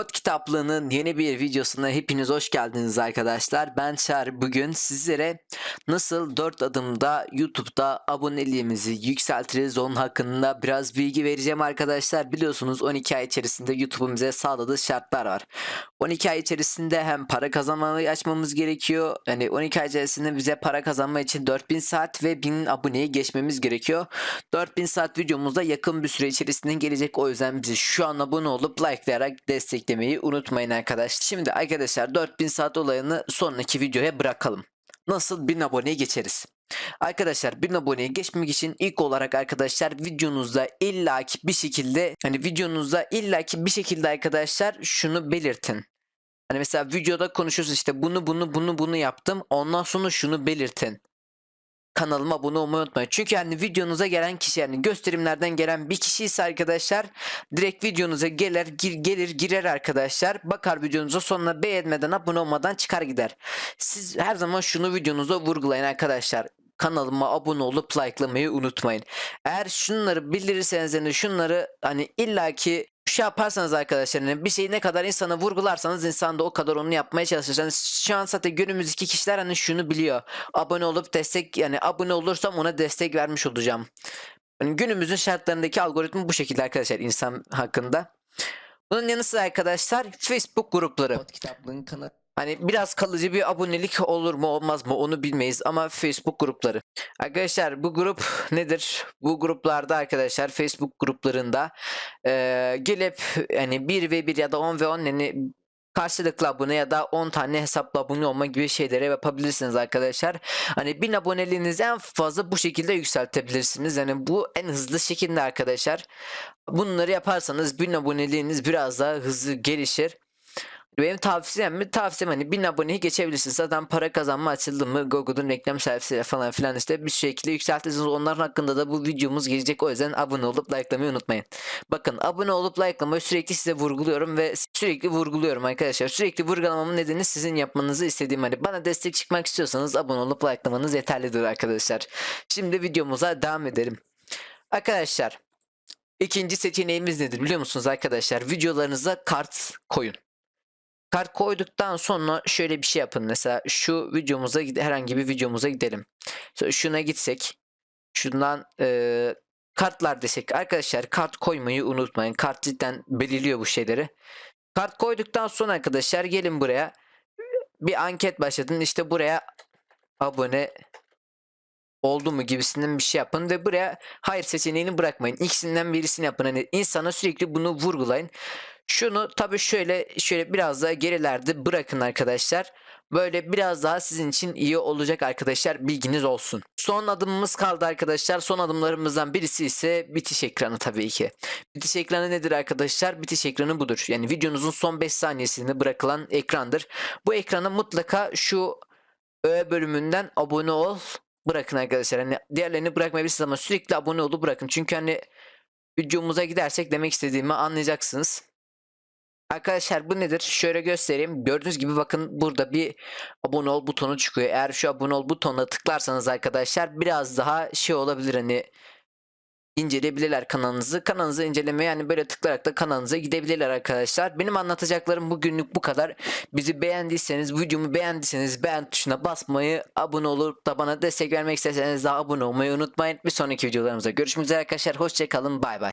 Pod kitaplığının yeni bir videosuna hepiniz hoş geldiniz arkadaşlar. Ben Çağrı. Bugün sizlere nasıl 4 adımda YouTube'da aboneliğimizi yükseltiriz onun hakkında biraz bilgi vereceğim arkadaşlar. Biliyorsunuz 12 ay içerisinde YouTube'un bize sağladığı şartlar var. 12 ay içerisinde hem para kazanmayı açmamız gerekiyor. Yani 12 ay içerisinde bize para kazanma için 4000 saat ve 1000 aboneyi geçmemiz gerekiyor. 4000 saat videomuzda yakın bir süre içerisinde gelecek. O yüzden bizi şu an abone olup likelayarak desteklemeyi unutmayın arkadaşlar. Şimdi arkadaşlar 4000 saat olayını sonraki videoya bırakalım. Nasıl 1000 aboneye geçeriz? Arkadaşlar 1000 aboneye geçmek için ilk olarak arkadaşlar videonuzda illaki bir şekilde hani videonuzda illaki bir şekilde arkadaşlar şunu belirtin. Hani mesela videoda konuşuyorsun işte bunu bunu bunu bunu yaptım ondan sonra şunu belirtin kanalıma olmayı unutmayın. Çünkü yani videonuza gelen kişi yani gösterimlerden gelen bir kişi ise arkadaşlar direkt videonuza gelir gir, gelir girer arkadaşlar. Bakar videonuza sonuna beğenmeden abone olmadan çıkar gider. Siz her zaman şunu videonuza vurgulayın arkadaşlar. Kanalıma abone olup likelamayı unutmayın. Eğer şunları bildirirseniz yani şunları hani illaki şey yaparsanız arkadaşlar hani bir şeyi ne kadar insana vurgularsanız insan da o kadar onu yapmaya çalışır. Yani şu an zaten günümüzdeki kişiler hani şunu biliyor. Abone olup destek yani abone olursam ona destek vermiş olacağım. Yani günümüzün şartlarındaki algoritma bu şekilde arkadaşlar insan hakkında. Bunun yanı sıra arkadaşlar Facebook grupları. Pod kitaplığın kanalı. Hani biraz kalıcı bir abonelik olur mu olmaz mı onu bilmeyiz ama Facebook grupları. Arkadaşlar bu grup nedir? Bu gruplarda arkadaşlar Facebook gruplarında eee, gelip yani 1 ve 1 ya da 10 ve 10 yani karşılıklı abone ya da 10 tane hesapla abone olma gibi şeyleri yapabilirsiniz arkadaşlar. Hani 1000 aboneliğinizi en fazla bu şekilde yükseltebilirsiniz. Yani bu en hızlı şekilde arkadaşlar. Bunları yaparsanız 1000 aboneliğiniz biraz daha hızlı gelişir. Benim tavsiyem mi? Tavsiyem hani 1000 aboneyi geçebilirsiniz. Zaten para kazanma açıldı mı Google'un reklam servisiyle falan filan işte bir şekilde yükseltirsiniz. Onların hakkında da bu videomuz gelecek. O yüzden abone olup likelamayı unutmayın. Bakın abone olup likelamayı sürekli size vurguluyorum ve sürekli vurguluyorum arkadaşlar. Sürekli vurgulamamın nedeni sizin yapmanızı istediğim hani bana destek çıkmak istiyorsanız abone olup likelamanız yeterlidir arkadaşlar. Şimdi videomuza devam edelim. Arkadaşlar ikinci seçeneğimiz nedir biliyor musunuz arkadaşlar? Videolarınıza kart koyun. Kart koyduktan sonra şöyle bir şey yapın. Mesela şu videomuza herhangi bir videomuza gidelim. Şuna gitsek. Şundan eee, kartlar desek. Arkadaşlar kart koymayı unutmayın. Kart cidden belirliyor bu şeyleri. Kart koyduktan sonra arkadaşlar gelin buraya. Bir anket başlatın. İşte buraya abone oldu mu gibisinden bir şey yapın ve buraya hayır seçeneğini bırakmayın. İkisinden birisini yapın. Hani insana sürekli bunu vurgulayın. Şunu tabii şöyle şöyle biraz daha gerilerde bırakın arkadaşlar. Böyle biraz daha sizin için iyi olacak arkadaşlar bilginiz olsun. Son adımımız kaldı arkadaşlar. Son adımlarımızdan birisi ise bitiş ekranı tabii ki. Bitiş ekranı nedir arkadaşlar? Bitiş ekranı budur. Yani videonuzun son 5 saniyesinde bırakılan ekrandır. Bu ekrana mutlaka şu Ö bölümünden abone ol bırakın arkadaşlar. Hani diğerlerini bırakmayabilirsiniz ama sürekli abone olup bırakın. Çünkü hani videomuza gidersek demek istediğimi anlayacaksınız. Arkadaşlar bu nedir? Şöyle göstereyim. Gördüğünüz gibi bakın burada bir abone ol butonu çıkıyor. Eğer şu abone ol butonuna tıklarsanız arkadaşlar biraz daha şey olabilir hani inceleyebilirler kanalınızı. Kanalınızı incelemeye yani böyle tıklayarak da kanalınıza gidebilirler arkadaşlar. Benim anlatacaklarım bugünlük bu kadar. Bizi beğendiyseniz, videomu beğendiyseniz beğen tuşuna basmayı, abone olup da bana destek vermek isterseniz daha abone olmayı unutmayın. Bir sonraki videolarımızda görüşmek üzere arkadaşlar. Hoşçakalın. Bay bay.